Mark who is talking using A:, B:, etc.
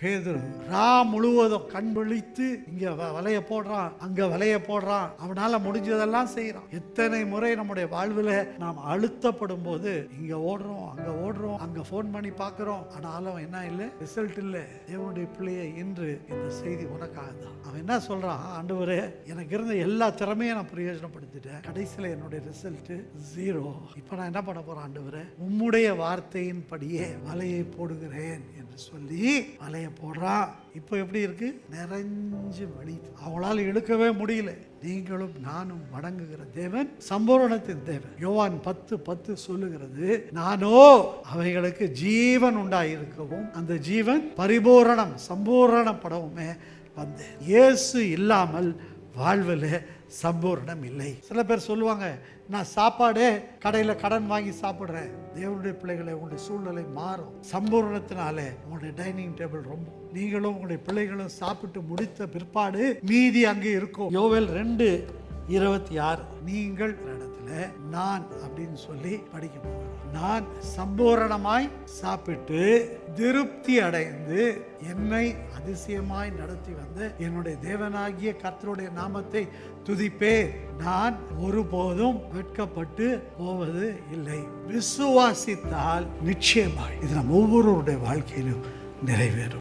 A: பேதுரு ரா முழுவதும் கண் விழித்து இங்க வ- வலைய போடுறான் அங்க வலைய போடுறான். அவனால முடிஞ்சதெல்லாம் செய்யறான் எத்தனை முறை நம்முடைய வாழ்வில் நாம் அழுத்தப்படும் போது இங்க ஓடுறோம் அங்க ஓடுறோம் அங்க ஃபோன் பண்ணி பார்க்கிறோம் ஆனாலும் என்ன இல்லை ரிசல்ட் இல்லை. தேவனுடைய பிள்ளையை இன்று இந்த செய்தி உனக்காக தான். அவன் என்ன சொல்றான் ஆண்டவரே எனக்கு இருந்த எல்லா திறமையும் நான் பிரயோஜனப்படுத்திட்டேன். கடைசியில் என்னுடைய ரிசல்ட் ஜீரோ இப்போ நான் என்ன பண்ண போறேன் ஆண்டவரே? உம்முடைய வார்த்தையின்படியே வலையை போடுகிறேன் என்று சொல்லி வலையை போடுறான் இப்போ எப்படி இருக்கு? நிறைஞ்சு வழி அவளால் இழுக்கவே முடியல. நீங்களும் நானும் வணங்குகிற தேவன் சம்பூரணத்தின் தேவன். யோவான் பத்து பத்து சொல்லுகிறது நானோ அவைகளுக்கு ஜீவன் உண்டாயிருக்கவும் அந்த ஜீவன் பரிபூரணம் சம்பூரணப்படவுமே வந்தேன். இயேசு இல்லாமல் வாழ்வில் சம்பூர்ணம் இல்லை. சில பேர் சொல்லுவாங்க நான் சாப்பாடே கடையில் கடன் வாங்கி சாப்பிட்றேன். தேவனுடைய பிள்ளைகளை உங்களுடைய சூழ்நிலை மாறும். சம்பூர்ணத்தினாலே உங்களுடைய டைனிங் டேபிள் ரொம்ப நீங்களும் உங்களுடைய பிள்ளைகளும் சாப்பிட்டு முடித்த பிற்பாடு மீதி அங்கே இருக்கும். யோவேல் ரெண்டு இருபத்தி ஆறு. நீங்கள் இடத்துல நான் அப்படின்னு சொல்லி படிக்க போகிறோம் நான் சம்பூரணமாய் சாப்பிட்டு திருப்தி அடைந்து என்னை அதிசயமாய் நடத்தி வந்த என்னுடைய தேவனாகிய கர்த்தருடைய நாமத்தை துதிப்பே நான் ஒருபோதும் வெட்கப்பட்டு போவது இல்லை. விசுவாசித்தால் நிச்சயமாய் இது நம் ஒவ்வொருவருடைய வாழ்க்கையிலும் நிறைவேறும்.